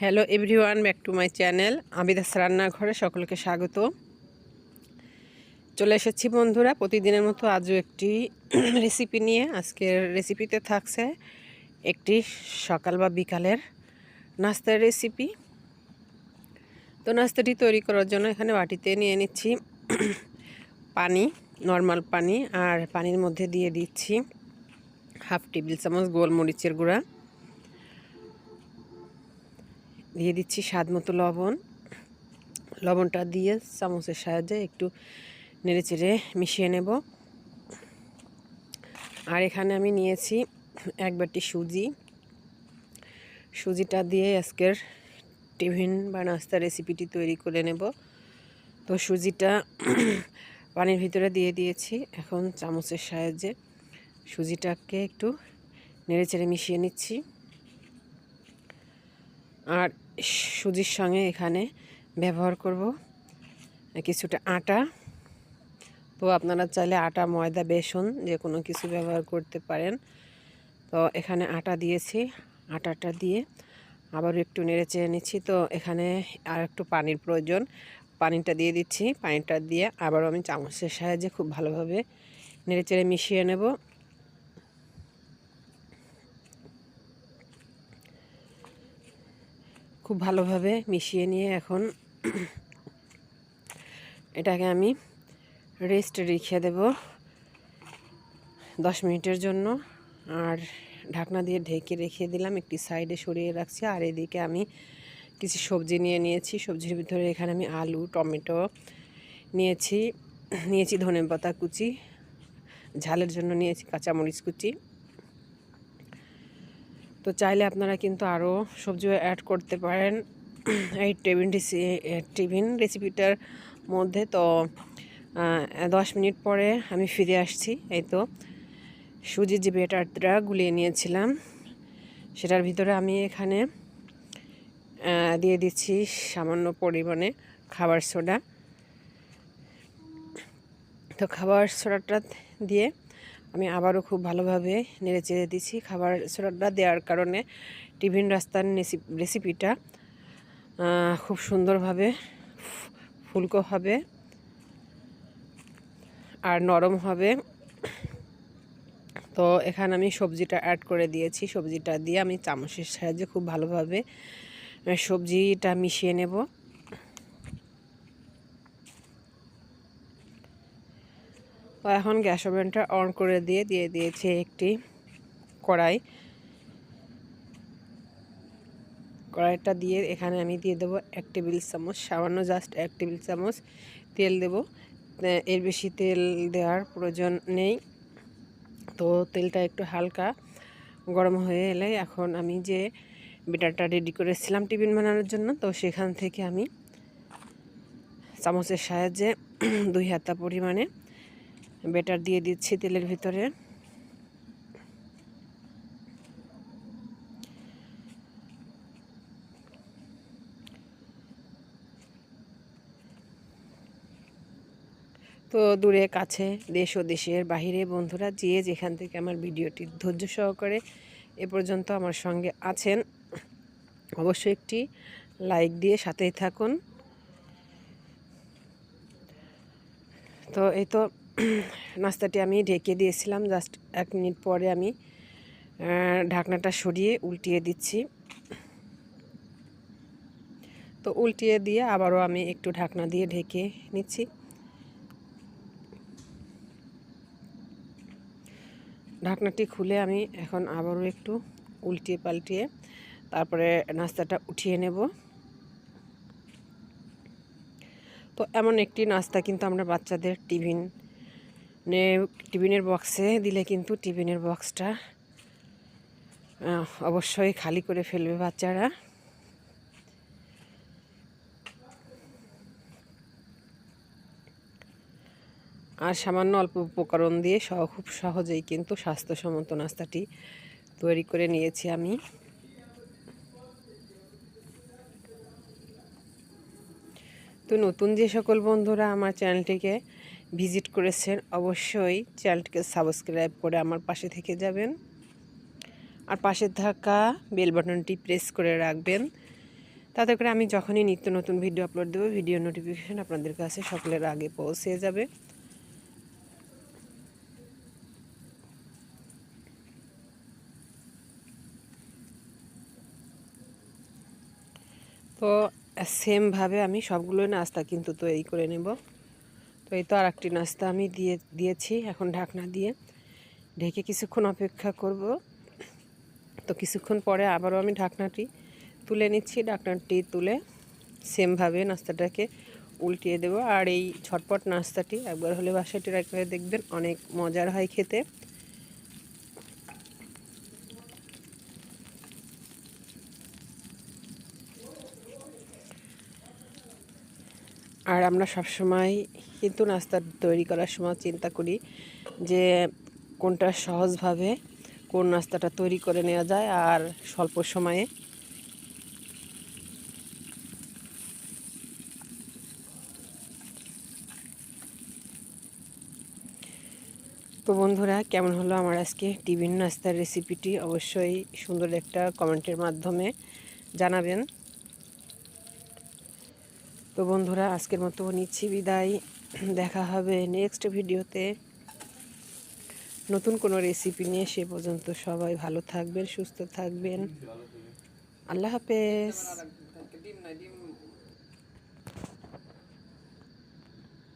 Hello everyone back to my channel আবিদাস রান্নাঘরে সকলকে স্বাগত। চলে এসেছি বন্ধুরা, প্রতিদিনের মতো আজও একটি রেসিপি নিয়ে। আজকের রেসিপিতে থাকছে একটি সকাল বা বিকালের নাস্তার রেসিপি তো নাস্তাটি তৈরি করার জন্য এখানে বাটিতে নিয়ে নিচ্ছি পানি নর্মাল পানি, আর পানির মধ্যে দিয়ে দিচ্ছি হাফ টেবিল চামচ গোলমরিচের গুঁড়া। দিয়ে দিচ্ছি স্বাদ মতো লবণ। লবণটা দিয়ে চামচের সাহায্যে একটু নেড়ে চেড়ে মিশিয়ে নেব। আর এখানে আমি নিয়েছি এক বাটি সুজি। সুজিটা দিয়ে আজকের টিফিন বা নাস্তা রেসিপিটি তৈরি করে নেব। তো সুজিটা পানির ভিতরে দিয়ে দিয়েছি। এখন চামচের সাহায্যে সুজিটাকে একটু নেড়ে চেড়ে মিশিয়ে নিচ্ছি। আর সুজির সঙ্গে এখানে ব্যবহার করব কিছুটা আটা। তো আপনারা চাইলে আটা, ময়দা, বেসন যে কোনো কিছু ব্যবহার করতে পারেন। তো এখানে আটা দিয়েছি, আটাটা দিয়ে আবারও একটু নেড়ে চেড়ে নিচ্ছি। তো এখানে আর একটু পানির প্রয়োজন, পানিটা দিয়ে দিচ্ছি, পানিটা দিয়ে আবারও আমি চামচের সাহায্যে খুব ভালোভাবে নেড়ে চেড়ে মিশিয়ে নেব। খুব ভালোভাবে মিশিয়ে নিয়ে এখন এটাকে আমি রেস্ট রেখে দেব দশ মিনিটের জন্য। আর ঢাকনা দিয়ে ঢেকে রেখে দিলাম, একটি সাইডে সরিয়ে রাখছি। আর এদিকে আমি কিছু সবজি নিয়ে নিয়েছি। সবজির ভিতরে এখানে আমি আলু, টমেটো নিয়েছি নিয়েছি ধনে পাতা কুচি, ঝালের জন্য নিয়েছি কাঁচামরিচ কুচি। তো চাইলে আপনারা কিন্তু আরও সবজিও অ্যাড করতে পারেন। এই টিফিন টিফিন রেসিপিটার মধ্যে তো দশ মিনিট পরে আমি ফিরে আসছি। এই তো, সুজির যে বেটারটা গুলিয়ে নিয়েছিলাম, সেটার ভিতরে আমি এখানে দিয়ে দিচ্ছি সামান্য পরিমাণে খাবার সোডা। তো খাবার সোডাটা দিয়ে আমি আবারও খুব ভালোভাবে নেড়ে চেড়ে দিচ্ছি খাবার সোডাটা দেওয়ার কারণে টিফিন রাস্তার রেসিপিটা খুব সুন্দরভাবে ফুলকো হবে আর নরম হবে। তো এখানে আমি সবজিটা অ্যাড করে দিয়েছি। সবজিটা দিয়ে আমি চামচের সাহায্যে খুব ভালোভাবে সবজিটা মিশিয়ে নেব। তো এখন গ্যাস ওভেনটা অন করে দিয়ে দিয়ে দিয়েছি একটি কড়াই। কড়াইটা দিয়ে এখানে আমি দিয়ে দেবো এক টেবিল চামচ, সামান্য জাস্ট এক টেবিল চামচ তেল দেব। এর বেশি তেল দেওয়ার প্রয়োজন নেই। তো তেলটা একটু হালকা গরম হয়ে এলে এখন আমি যে বেটারটা রেডি করেছিলাম টিফিন বানানোর জন্য, তো সেখান থেকে আমি চামচের সাহায্যে দুই হাতা পরিমাণে বেটার দিয়ে দিচ্ছি তেলের ভিতরে। তো দূরে, কাছে, দেশ ও দেশের বাহিরে বন্ধুরা যে যেখান থেকে আমার ভিডিওটি ধৈর্য সহকারে এ পর্যন্ত আমার সঙ্গে আছেন, অবশ্যই একটি লাইক দিয়ে সাথেই থাকুন। তো এই তো নাস্তাটি আমি ঢেকে দিয়েছিলাম, জাস্ট এক মিনিট পরে আমি ঢাকনাটা সরিয়ে উল্টিয়ে দিচ্ছি। তো উল্টিয়ে দিয়ে আবারও আমি একটু ঢাকনা দিয়ে ঢেকে নিচ্ছি। ঢাকনাটি খুলে আমি এখন আবারও একটু উল্টিয়ে পাল্টিয়ে তারপরে নাস্তাটা উঠিয়ে নেব। তো এমন একটি নাস্তা কিন্তু আমরা বাচ্চাদের টিফিন টিফিনের বক্সে দিলে কিন্তু টিফিনের বক্সটা অবশ্যই খালি করে ফেলবে বাচ্চারা। আর সামান্য অল্প উপকরণ দিয়ে সহ, খুব সহজেই কিন্তু স্বাস্থ্যসম্মত নাস্তাটি তৈরি করে নিয়েছি আমি। তো নতুন যে সকল বন্ধুরা আমার চ্যানেলটিকে ভিজিট করেছেন, অবশ্যই চ্যানেলটিকে সাবস্ক্রাইব করে আমার পাশে থেকে যাবেন। আর পাশে থাকা বেল বাটনটি প্রেস করে রাখবেন। তাতে করে আমি যখনই নিত্য নতুন ভিডিও আপলোড দেবো, ভিডিও নোটিফিকেশান আপনাদের কাছে সকলের আগে পৌঁছে যাবে। তো সেমভাবে আমি সবগুলো নাস্তা কিন্তু তৈরি করে নেব। তো এই তো আর একটি নাস্তা আমি দিয়ে, দিয়েছি এখন ঢাকনা দিয়ে। ঢেকে কিছুক্ষণ অপেক্ষা করব। তো কিছুক্ষণ পরে আবারও আমি ঢাকনাটি তুলে নিচ্ছি, ঢাকনাটি তুলে সেমভাবে নাস্তাটাকে উল্টিয়ে দেব। আর এই ছটপট নাস্তাটি একবার হলে বাসাটি করে দেখবেন, অনেক মজার হয় খেতে। আর আমরা সবসময় কিন্তু নাস্তা তৈরি করার সময় চিন্তা করি যে কোনটা সহজভাবে কোন নাস্তাটা তৈরি করে নেওয়া যায় আর স্বল্প সময়ে। তো বন্ধুরা, কেমন হলো আমার আজকে টিফিন নাস্তার রেসিপিটি অবশ্যই সুন্দর একটা কমেন্টের মাধ্যমে জানাবেন। তো বন্ধুরা, আজকের মতো নিচ্ছি বিদায়। দেখা হবে নেক্সট ভিডিওতে। নতুন কোনো রেসিপি নিয়ে সে পর্যন্ত সবাই ভালো থাকবেন, সুস্থ থাকবেন। আল্লাহ হাফেজ।